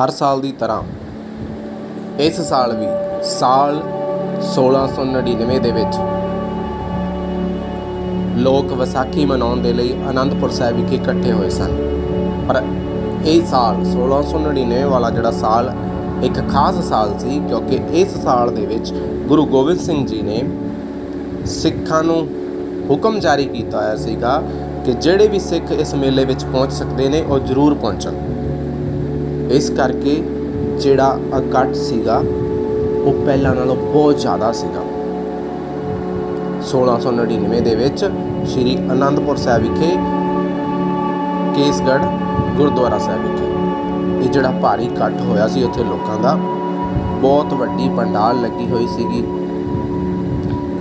ਹਰ ਸਾਲ ਦੀ ਤਰ੍ਹਾਂ ਇਸ ਸਾਲ ਵੀ ਸਾਲ 1699 ਦੇ ਵਿੱਚ ਲੋਕ ਵਿਸਾਖੀ ਮਨਾਉਣ ਦੇ ਲਈ ਆਨੰਦਪੁਰ ਸਾਹਿਬ ਵਿਖੇ ਇਕੱਠੇ ਹੋਏ ਸਨ। ਪਰ ਇਹ ਸਾਲ 1699 ਵਾਲਾ ਜਿਹੜਾ ਸਾਲ ਇੱਕ ਖਾਸ ਸਾਲ ਸੀ ਕਿਉਂਕਿ ਇਸ ਸਾਲ ਦੇ ਵਿੱਚ ਗੁਰੂ ਗੋਬਿੰਦ ਸਿੰਘ ਜੀ ਨੇ ਸਿੱਖਾਂ ਨੂੰ ਹੁਕਮ ਜਾਰੀ ਕੀਤਾ ਹੋਇਆ ਸੀਗਾ ਕਿ ਜਿਹੜੇ ਵੀ ਸਿੱਖ ਇਸ ਮੇਲੇ ਵਿੱਚ ਪਹੁੰਚ ਸਕਦੇ ਨੇ ਉਹ ਜ਼ਰੂਰ ਪਹੁੰਚਣ। ਇਸ ਕਰਕੇ ਜਿਹੜਾ ਇਕੱਠ ਸੀਗਾ, ਉਹ ਪਹਿਲਾਂ ਨਾਲੋਂ ਬਹੁਤ ਜ਼ਿਆਦਾ ਸੀਗਾ। 1699 ਦੇ ਵਿੱਚ ਸ੍ਰੀ ਅਨੰਦਪੁਰ ਸਾਹਿਬ ਵਿਖੇ ਕੇਸਗੜ੍ਹ ਗੁਰਦੁਆਰਾ ਸਾਹਿਬ ਵਿਖੇ। ਇਹ ਜਿਹੜਾ ਭਾਰੀ ਇਕੱਠ ਹੋਇਆ ਸੀ ਉੱਥੇ ਲੋਕਾਂ ਦਾ, ਬਹੁਤ ਵੱਡੀ ਪੰਡਾਲ ਲੱਗੀ ਹੋਈ ਸੀਗੀ।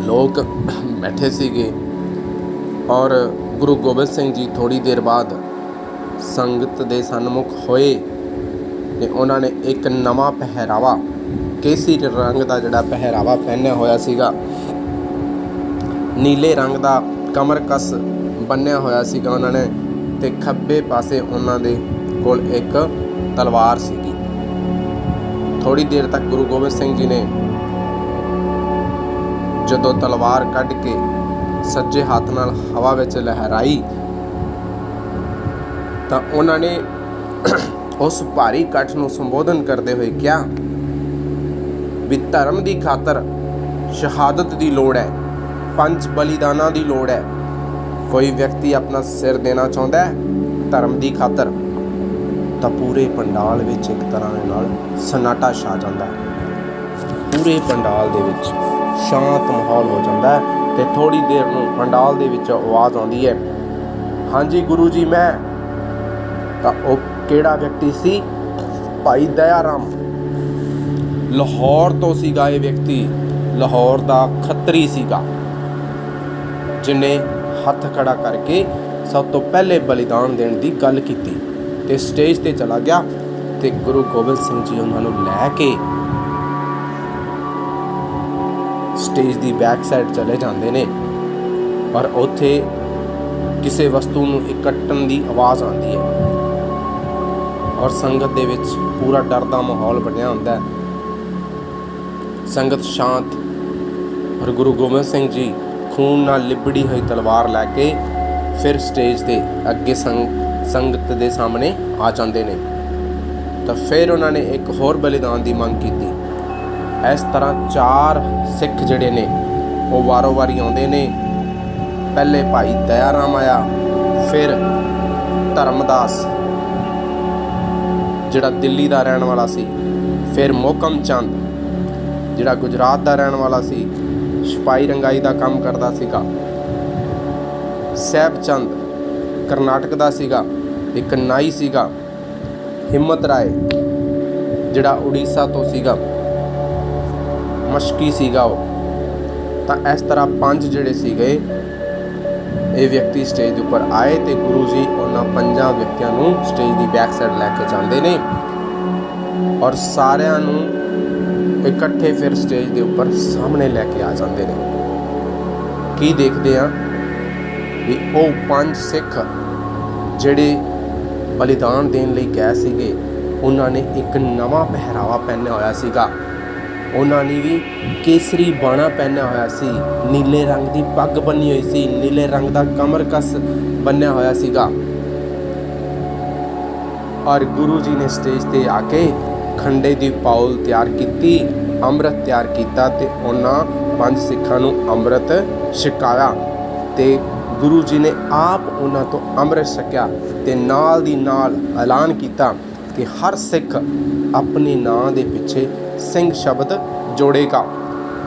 ਲੋਕ ਬੈਠੇ ਸੀਗੇ ਔਰ ਗੁਰੂ ਗੋਬਿੰਦ ਸਿੰਘ ਜੀ ਥੋੜੀ ਦੇਰ ਬਾਅਦ ਸੰਗਤ ਦੇ ਸਨਮੁਖ ਹੋਏ। ਤੇ ਉਹਨਾਂ ਨੇ ਇੱਕ ਨਵਾਂ ਪਹਿਰਾਵਾ, ਕੇਸਰੀ ਰੰਗ ਦਾ ਜਿਹੜਾ ਪਹਿਰਾਵਾ ਪਹਿਨਿਆ ਹੋਇਆ ਸੀਗਾ। ਨੀਲੇ ਰੰਗ ਦਾ ਕਮਰਕਸ ਬੰਨਿਆ ਹੋਇਆ ਸੀਗਾ ਉਹਨਾਂ ਨੇ ਤੇ ਖੱਬੇ ਪਾਸੇ ਉਹਨਾਂ ਦੇ ਕੋਲ ਇੱਕ ਤਲਵਾਰ ਸੀਗੀ। ਥੋੜੀ ਦੇਰ ਤੱਕ ਗੁਰੂ ਗੋਬਿੰਦ ਸਿੰਘ ਜੀ ਨੇ ਜਦੋਂ ਤਲਵਾਰ ਕੱਢ ਕੇ ਸੱਜੇ ਹੱਥ ਨਾਲ ਹਵਾ ਵਿੱਚ ਲਹਿਰਾਈ, ਤਾਂ ਉਹਨਾਂ ਨੇ ਉਸ ਭਾਰੀ ਇਕੱਠ ਨੂੰ ਸੰਬੋਧਨ ਕਰਦੇ ਹੋਏ ਕਿਹਾ ਵੀ ਧਰਮ ਦੀ ਖਾਤਰ ਸ਼ਹਾਦਤ ਦੀ ਲੋੜ ਹੈ, ਪੰਜ ਬਲੀਦਾਨਾਂ ਦੀ ਲੋੜ ਹੈ। ਕੋਈ ਵਿਅਕਤੀ ਆਪਣਾ ਸਿਰ ਦੇਣਾ ਚਾਹੁੰਦਾ ਹੈ, ਧਰਮ ਦੀ ਖਾਤਰ, ਤਾਂ ਪੂਰੇ ਪੰਡਾਲ ਵਿੱਚ ਇੱਕ ਤਰ੍ਹਾਂ ਦੇ ਨਾਲ ਸਨਾਟਾ ਛਾ ਜਾਂਦਾ ਪੂਰੇ ਪੰਡਾਲ ਦੇ ਵਿੱਚ ਸ਼ਾਂਤ ਮਾਹੌਲ ਹੋ ਜਾਂਦਾ ਹੈ ਤੇ ਥੋੜੀ ਦੇਰ ਨੂੰ ਪੰਡਾਲ ਦੇ ਵਿੱਚ ਆਵਾਜ਼ ਆਉਂਦੀ ਹੈ, ਹਾਂਜੀ ਗੁਰੂ ਜੀ, ਮੈਂ। ਤਾਂ ਉਹ ਕਿਹੜਾ ਵਿਅਕਤੀ ਸੀ? ਭਾਈ ਦਇਆ ਰਾਮ ਲਾਹੌਰ ਤੋਂ ਸੀਗਾ ਇਹ ਵਿਅਕਤੀ। ਲਾਹੌਰ ਦਾ ਖੱਤਰੀ ਸੀਗਾ। ਜਿਨੇ ਹੱਥ ਖੜਾ ਕਰਕੇ ਸਭ ਤੋਂ ਪਹਿਲੇ ਬਲੀਦਾਨ ਦੇਣ ਦੀ ਗੱਲ ਕੀਤੀ ਤੇ ਸਟੇਜ ਤੇ ਚਲਾ ਗਿਆ ਤੇ ਗੁਰੂ ਗੋਬਿੰਦ ਸਿੰਘ ਜੀ ਉਹਨਾਂ ਨੂੰ ਲੈ ਕੇ ਸਟੇਜ ਦੀ ਬੈਕ ਸਾਈਡ ਚਲੇ ਜਾਂਦੇ ਨੇ। ਪਰ ਉੱਥੇ ਕਿਸੇ ਵਸਤੂ ਨੂੰ ਇਕੱਟਣ ਦੀ ਆਵਾਜ਼ ਆਉਂਦੀ ਹੈ। ਔਰ ਸੰਗਤ ਦੇ ਵਿੱਚ ਪੂਰਾ ਡਰ ਦਾ ਮਾਹੌਲ ਬਣਿਆ ਹੁੰਦਾ ਹੈ। ਸੰਗਤ ਸ਼ਾਂਤ। ਔਰ ਗੁਰੂ ਗੋਬਿੰਦ ਸਿੰਘ ਜੀ ਖੂਨ ਨਾਲ ਲਿਬੜੀ ਹੋਈ ਤਲਵਾਰ ਲੈ ਕੇ ਫਿਰ ਸਟੇਜ ਤੇ ਅੱਗੇ ਸੰਗ, ਸੰਗਤ ਦੇ ਸਾਹਮਣੇ ਆ ਜਾਂਦੇ ਨੇ। ਤਾਂ ਫਿਰ ਉਹਨਾਂ ਨੇ ਇੱਕ ਹੋਰ ਬਲੀਦਾਨ ਦੀ ਮੰਗ ਕੀਤੀ। ਇਸ ਤਰ੍ਹਾਂ ਚਾਰ ਸਿੱਖ ਜਿਹੜੇ ਨੇ, ਉਹ ਵਾਰੋ ਵਾਰੀ ਆਉਂਦੇ ਨੇ। ਪਹਿਲੇ ਭਾਈ ਦਇਆ ਰਾਮ ਆਇਆ, ਫਿਰ ਧਰਮਦਾਸ ਜਿਹੜਾ ਦਿੱਲੀ ਦਾ ਰਹਿਣ ਵਾਲਾ ਸੀ, ਫਿਰ ਮੋਕਮ ਚੰਦ, ਜਿਹੜਾ ਗੁਜਰਾਤ ਦਾ ਰਹਿਣ ਵਾਲਾ ਸੀ ਸਿਪਾਈ ਰੰਗਾਈ ਦਾ ਕੰਮ ਕਰਦਾ ਸੀਗਾ। ਸਹਿਬ ਚੰਦ, ਕਰਨਾਟਕ ਦਾ ਸੀਗਾ, ਇੱਕ ਨਾਈ ਸੀਗਾ, ਹਿੰਮਤ ਰਾਏ, ਜਿਹੜਾ ਉੜੀਸਾ ਤੋਂ ਸੀਗਾ, ਮਸ਼ਕੀ ਸੀਗਾ ਉਹ। ਤਾਂ ਇਸ ਤਰ੍ਹਾਂ ਪੰਜ ਜਿਹੜੇ ਸੀਗੇ ਇਹ ਵਿਅਕਤੀ ਸਟੇਜ ਦੇ ਉੱਪਰ ਆਏ ਤੇ ਗੁਰੂ ਜੀ ਉਹਨਾਂ ਪੰਜਾਂ ਵਿਅਕਤੀਆਂ ਨੂੰ ਸਟੇਜ ਦੀ ਬੈਕ ਸਾਈਡ ਲੈ ਕੇ ਜਾਂਦੇ ਨੇ ਔਰ ਸਾਰਿਆਂ ਨੂੰ ਇਕੱਠੇ ਫਿਰ ਸਟੇਜ ਦੇ ਉੱਪਰ ਸਾਹਮਣੇ ਲੈ ਕੇ ਆ ਜਾਂਦੇ ਨੇ। ਕੀ ਦੇਖਦੇ ਆ ਵੀ ਉਹ ਪੰਜ ਸਿੱਖ ਜਿਹੜੇ ਬਲੀਦਾਨ ਦੇਣ ਲਈ ਗਏ ਸੀਗੇ, ਉਹਨਾਂ ਨੇ ਇੱਕ ਨਵਾਂ ਪਹਿਰਾਵਾ ਪਹਿਨਿਆ ਹੋਇਆ ਸੀਗਾ। ਉਹਨਾਂ ਨੇ ਵੀ ਕੇਸਰੀ ਬਾਣਾ ਪਹਿਨਿਆ ਹੋਇਆ ਸੀ। ਨੀਲੇ ਰੰਗ ਦੀ ਪੱਗ ਬੰਨੀ ਹੋਈ ਸੀ। ਨੀਲੇ ਰੰਗ ਦਾ ਕਮਰ ਕਸ ਬੰਨਿਆ ਹੋਇਆ ਸੀਗਾ। ਔਰ ਗੁਰੂ ਜੀ ਨੇ ਸਟੇਜ ਤੇ ਆ ਕੇ ਖੰਡੇ ਦੀ ਪਾਉਲ ਤਿਆਰ ਕੀਤੀ, ਅੰਮ੍ਰਿਤ ਤਿਆਰ ਕੀਤਾ ਤੇ ਉਹਨਾਂ ਪੰਜ ਸਿੱਖਾਂ ਨੂੰ ਅੰਮ੍ਰਿਤ ਛਕਾਇਆ ਤੇ ਗੁਰੂ ਜੀ ਨੇ ਆਪ ਉਹਨਾਂ ਤੋਂ ਅੰਮ੍ਰਿਤ ਛਕਿਆ ਤੇ ਨਾਲ ਦੀ ਨਾਲ ਐਲਾਨ ਕੀਤਾ। ਕਿ ਹਰ ਸਿੱਖ ਆਪਣੇ ਨਾਂ ਦੇ ਪਿੱਛੇ ਸਿੰਘ ਸ਼ਬਦ ਜੋੜੇਗਾ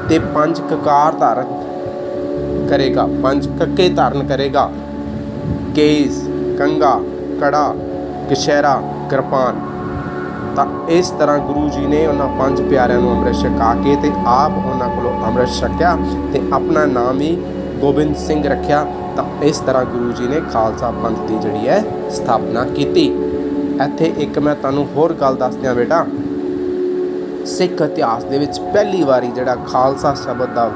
ਤੇ ਪੰਜ ਕਕਾਰ ਧਾਰਨ ਕਰੇਗਾ, ਪੰਜ ਕੱਕੇ ਧਾਰਨ ਕਰੇਗਾ। ਕੇਸ ਕੰਗਾ ਕੜਾ ਕਸ਼ਹਿਰਾ ਕਿਰਪਾਨ। ਤਾਂ ਇਸ ਤਰ੍ਹਾਂ ਗੁਰੂ ਜੀ ਨੇ ਉਹਨਾਂ ਪੰਜ ਪਿਆਰਿਆਂ ਨੂੰ ਅੰਮ੍ਰਿਤ ਛਕਾ ਕੇ ਤੇ ਆਪ ਉਹਨਾਂ ਕੋਲੋਂ ਅੰਮ੍ਰਿਤ ਛਕਿਆ ਤੇ ਆਪਣਾ ਨਾਮ ਹੀ ਗੋਬਿੰਦ ਸਿੰਘ ਰੱਖਿਆ। ਤਾਂ ਇਸ ਤਰ੍ਹਾਂ ਗੁਰੂ ਜੀ ਨੇ ਖਾਲਸਾ ਪੰਥ ਦੀ ਜਿਹੜੀ ਹੈ ਸਥਾਪਨਾ ਕੀਤੀ। ਇੱਥੇ ਇੱਕ ਮੈਂ ਤੁਹਾਨੂੰ ਹੋਰ ਗੱਲ ਦੱਸ ਦਿਆਂ ਬੇਟਾ, ਸਿੱਖ ਇਤਿਹਾਸ ਦੇ ਵਿੱਚ ਪਹਿਲੀ ਵਾਰੀ ਜਿਹੜਾ ਖਾਲਸਾ ਸ਼ਬਦ ਦਾ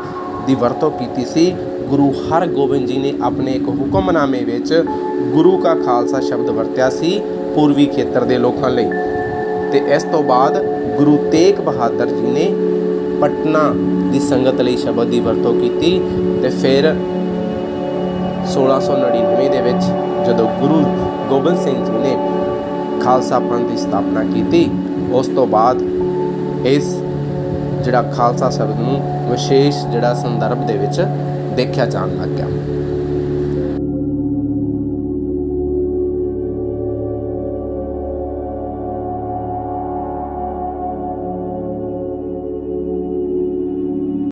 ਦੀ ਵਰਤੋਂ ਕੀਤੀ ਸੀ, ਗੁਰੂ ਹਰਗੋਬਿੰਦ ਜੀ ਨੇ ਆਪਣੇ ਇੱਕ ਹੁਕਮਨਾਮੇ ਵਿੱਚ ਗੁਰੂ ਕਾ ਖਾਲਸਾ ਸ਼ਬਦ ਵਰਤਿਆ ਸੀ ਪੂਰਬੀ ਖੇਤਰ ਦੇ ਲੋਕਾਂ ਲਈ। ਤੇ ਇਸ ਤੋਂ ਬਾਅਦ ਗੁਰੂ ਤੇਗ ਬਹਾਦਰ ਜੀ ਨੇ ਪਟਨਾ ਦੀ ਸੰਗਤ ਲਈ ਸ਼ਬਦ ਦੀ ਵਰਤੋਂ ਕੀਤੀ ਤੇ ਫਿਰ 1699 ਦੇ ਵਿੱਚ ਜਦੋਂ ਗੁਰੂ ਗੋਬਿੰਦ ਸਿੰਘ ਜੀ ਨੇ ਖਾਲਸਾ ਪੰਥ ਦੀ ਸਥਾਪਨਾ ਕੀਤੀ। ਉਸ ਤੋਂ ਬਾਅਦ ਇਸ ਜਿਹੜਾ ਖਾਲਸਾ ਸ਼ਬਦ ਨੂੰ ਵਿਸ਼ੇਸ਼ ਜਿਹੜਾ ਸੰਦਰਭ ਦੇ ਵਿੱਚ ਦੇਖਿਆ ਜਾਣ ਲੱਗ ਗਿਆ।